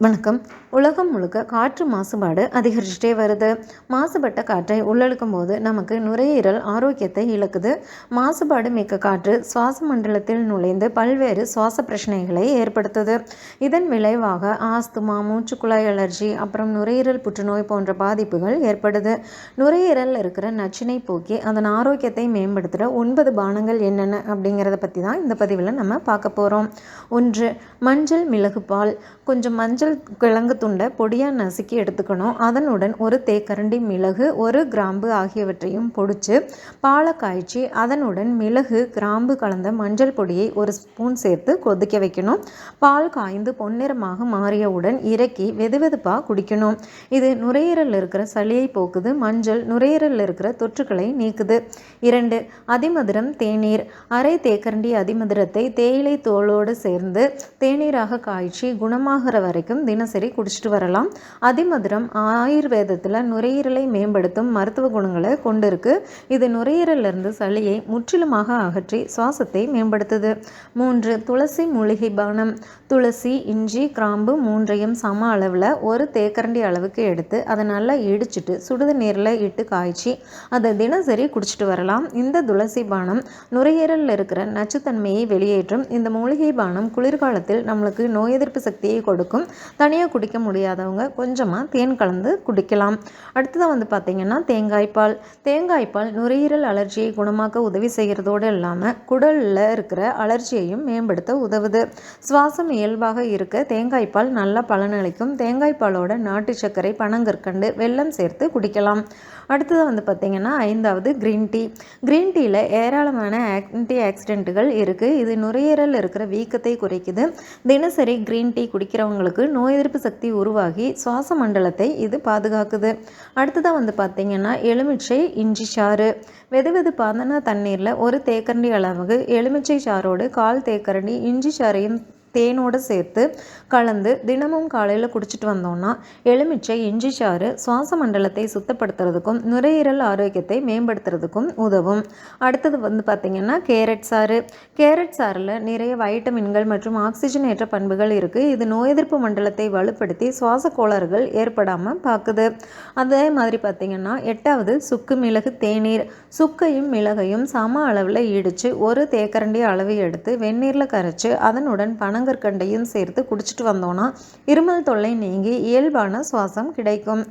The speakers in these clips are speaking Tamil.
வணக்கம். உலகம் முழுக்க காற்று மாசுபாடு அதிகரிச்சுட்டே வருது. மாசுபட்ட காற்றை உள்ளெழுக்கும் போது நமக்கு நுரையீரல் ஆரோக்கியத்தை இழக்குது. மாசுபாடு மிக்க காற்று சுவாச மண்டலத்தில் நுழைந்து பல்வேறு சுவாச பிரச்சனைகளை ஏற்படுத்துது. இதன் விளைவாக ஆஸ்துமா மூச்சுக்குழாய் அலர்ஜி அப்புறம் நுரையீரல் புற்றுநோய் போன்ற பாதிப்புகள் ஏற்படுது. நுரையீரல் இருக்கிற நச்சினை போக்கி அதன் ஆரோக்கியத்தை மேம்படுத்துகிற ஒன்பது பானங்கள் என்னென்ன அப்படிங்கிறத பற்றி தான் இந்த பதிவில் நம்ம பார்க்க போகிறோம் ஒன்று மஞ்சள் மிளகு பால் கொஞ்சம் மஞ்சள் கிழங்கு துண்டை பொடியாக நசுக்கி எடுத்துக்கணும். அதனுடன் ஒரு தேக்கரண்டி மிளகு ஒரு கிராம்பு ஆகியவற்றையும் பொடிச்சு பாலை காய்ச்சி அதனுடன் மிளகு கிராம்பு கலந்த மஞ்சள் பொடியை ஒரு ஸ்பூன் சேர்த்து கொதிக்க வைக்கணும். பால் காய்ந்து பொன்னிறமாக மாறியவுடன் இறக்கி வெதுவெதுப்பாக குடிக்கணும். இது நுரையீரலில் இருக்கிற சளியை போக்குது மஞ்சள் நுரையீரலில் இருக்கிற தொற்றுக்களை நீக்குது. இரண்டு அதிமதுரம் தேநீர். அரை தேக்கரண்டி அதிமதுரத்தை தேயிலை தோலோடு சேர்ந்து தேநீராக காய்ச்சி குணமாகிற வரைக்கும் தினசரி குடிச்சிட்டு வரலாம். அதிமதுரம் ஆயுர்வேதத்தில் நுரையீரலை மேம்படுத்தும் மருத்துவ குணங்களை கொண்டிருக்கு. இது நுரையீரலிருந்து சளியை முற்றிலுமாக அகற்றி சுவாசத்தை மேம்படுத்துது. மூன்று துளசி மூலிகை பானம். துளசி இஞ்சி கிராம்பு மூன்றையும் சம அளவில் ஒரு தேக்கரண்டி அளவுக்கு எடுத்து அதை நல்லா இடிச்சிட்டு சுடுத நீரில் இட்டு காய்ச்சி அதை தினசரி குடிச்சிட்டு வரலாம். இந்த துளசி பானம் நுரையீரலில் இருக்கிற நச்சுத்தன்மையை வெளியேற்றும். இந்த மூலிகை பானம் குளிர்காலத்தில் நம்மளுக்கு நோய் எதிர்ப்பு சக்தியை கொடுக்கும். தனியாக குடிக்க முடியாதவங்க கொஞ்சமாக தேன் கலந்து குடிக்கலாம். அடுத்ததாக வந்து பார்த்திங்கன்னா தேங்காய்ப்பால் தேங்காய்ப்பால் நுரையீரல் அலர்ஜியை குணமாக்க உதவி செய்கிறதோடு இல்லாமல் குடலில் இருக்கிற அலர்ஜியையும் மேம்படுத்த உதவுது. சுவாசம் இயல்பாக இருக்க தேங்காய்ப்பால் நல்ல பலனளிக்கும் தேங்காய்ப்பாலோட நாட்டு சர்க்கரை பனங்கற்கண்டு வெல்லம் சேர்த்து குடிக்கலாம். அடுத்ததாக வந்து பார்த்திங்கன்னா ஐந்தாவது க்ரீன் டீ க்ரீன் டீயில் ஏராளமான ஆன்டி ஆக்சிடென்ட்டுகள் இருக்குது இது நுரையீரல் இருக்கிற வீக்கத்தை குறைக்குது. தினசரி க்ரீன் டீ குடிக்கிறவங்களுக்கு நோய் எதிர்ப்பு சக்தி உருவாகி சுவாச மண்டலத்தை இது பாதுகாக்குது. அடுத்ததாக வந்து பார்த்திங்கன்னா எலுமிச்சை இஞ்சி சாறு. வெது வெதுப்பான தண்ணீரில் ஒரு தேக்கரண்டி அளவுக்கு எலுமிச்சை சாரோடு கால் தேக்கரண்டி இஞ்சி சாறையும் தேனோடு சேர்த்து கலந்து தினமும் காலையில் குடிச்சிட்டு வந்தோம்னா எலுமிச்சை இஞ்சி சாறு சுவாச மண்டலத்தை சுத்தப்படுத்துறதுக்கும் நுரையீரல் ஆரோக்கியத்தை மேம்படுத்துறதுக்கும் உதவும். அடுத்தது வந்து பார்த்திங்கன்னா கேரட் சாறு. கேரட் சாறில் நிறைய வைட்டமின்கள் மற்றும் ஆக்சிஜன் ஏற்ற பண்புகள் இருக்குது இது நோய் எதிர்ப்பு மண்டலத்தை வலுப்படுத்தி சுவாச கோளாறுகள் ஏற்படாமல் பார்க்குது அதே மாதிரி பார்த்திங்கன்னா எட்டாவது சுக்கு மிளகு தேநீர். சுக்கையும் மிளகையும் சம அளவில் இடித்து ஒரு தேக்கரண்டி அளவு எடுத்து வெந்நீரில் கரைச்சி அதனுடன் பண பனங்கற்கண்டையும் சேர்த்து குடிச்சிட்டு வந்தோன்னா இருமல் தொல்லை நீங்கி இயல்பான சுவாசம் கிடைக்கும்.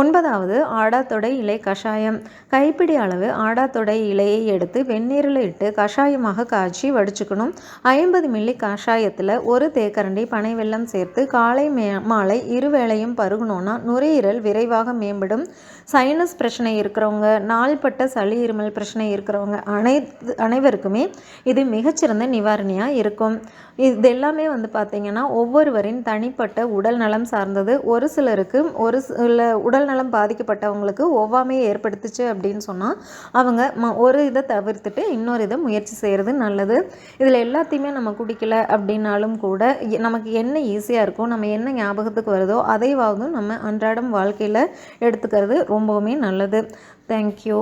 ஒன்பதாவது ஆடாத்தொடை இலை கஷாயம். கைப்பிடி அளவு ஆடாத்தொடை இலையை எடுத்து வெந்நீரில் இட்டு கஷாயமாக காய்ச்சி வடிச்சுக்கணும். ஐம்பது மில்லி கஷாயத்தில் ஒரு தேக்கரண்டி பனை வெள்ளம் சேர்த்து காலை மே மாலை இருவேளையும் பருகணுன்னா நுரையீரல் விரைவாக மேம்படும். சைனஸ் பிரச்சனை இருக்கிறவங்க நாள்பட்ட சளி இருமல் பிரச்சனை இருக்கிறவங்க அனைத்து அனைவருக்குமே இது மிகச்சிறந்த நிவாரணியாக இருக்கும். இது எல்லாமே வந்து பார்த்திங்கன்னா ஒவ்வொருவரின் தனிப்பட்ட உடல் நலம் சார்ந்தது. ஒரு சிலருக்கு ஒரு சில உடல் நலம் பாதிக்கப்பட்டவங்களுக்கு ஒவ்வாமையை ஏற்படுத்துச்சு அப்படின்னு சொன்னால் அவங்க ம ஒரு இதை தவிர்த்துட்டு இன்னொரு இதை முயற்சி செய்கிறது நல்லது. இதில் எல்லாத்தையுமே நம்ம குடிக்கல அப்படின்னாலும் கூட நமக்கு என்ன ஈஸியாக இருக்கோ நம்ம என்ன ஞாபகத்துக்கு வருதோ அதைவாவது நம்ம அன்றாடம் வாழ்க்கையில் எடுத்துக்கிறது ரொம்பவுமே நல்லது. தேங்க்யூ